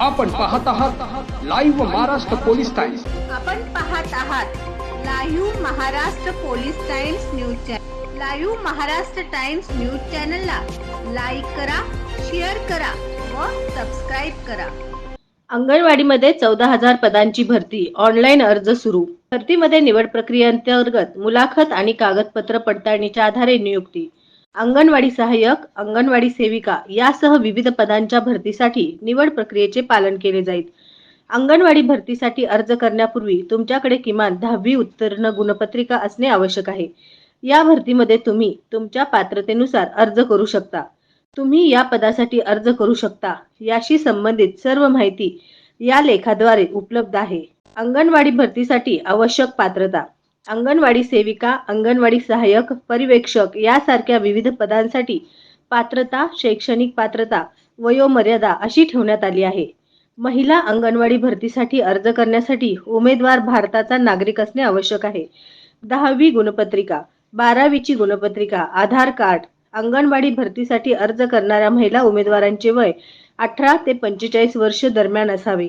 आपण पाहत आहात लाईव्ह महाराष्ट्र पोलीस टाइम्स आपण पाहत आहात live Maharashtra police Times news channel live Maharashtra Times news चॅनलला लाईक करा शेअर करा व सबस्क्राईब करा. अंगणवाडीमध्ये चौदा हजार पदांची भरती. ऑनलाईन अर्ज सुरू. भरतीमध्ये निवड प्रक्रियेअंतर्गत मुलाखत आणि कागदपत्र पडताळणीच्या आधारे नियुक्ती. अंगणवाडी सहाय्यक अंगणवाडी सेविका यासह विविध पदांच्या भरतीसाठी निवड प्रक्रियेचे पालन केले जाईल. अंगणवाडी भरतीसाठी अर्ज करण्यापूर्वी तुमच्याकडे किमान दहावी उत्तीर्ण गुणपत्रिका असणे आवश्यक आहे. या भरतीमध्ये तुम्ही तुमच्या पात्रतेनुसार अर्ज करू शकता. तुम्ही या पदासाठी अर्ज करू शकता याशी संबंधित सर्व माहिती या लेखाद्वारे उपलब्ध आहे. अंगणवाडी भरतीसाठी आवश्यक पात्रता अंगणवाडी सेविका अंगणवाडी सहाय्यक परिवेक्षक यासारख्या विविध पदांसाठी पात्रता शैक्षणिक पात्रता वयोमर्यादा अशी ठेवण्यात आली आहे. महिला अंगणवाडी भरतीसाठी अर्ज करण्यासाठी उमेदवार भारताचा नागरिक असणे आवश्यक आहे. दहावी गुणपत्रिका बारावीची गुणपत्रिका आधार कार्ड अंगणवाडी भरतीसाठी अर्ज करणाऱ्या महिला उमेदवारांचे वय अठरा ते पंचेचाळीस वर्ष दरम्यान असावे.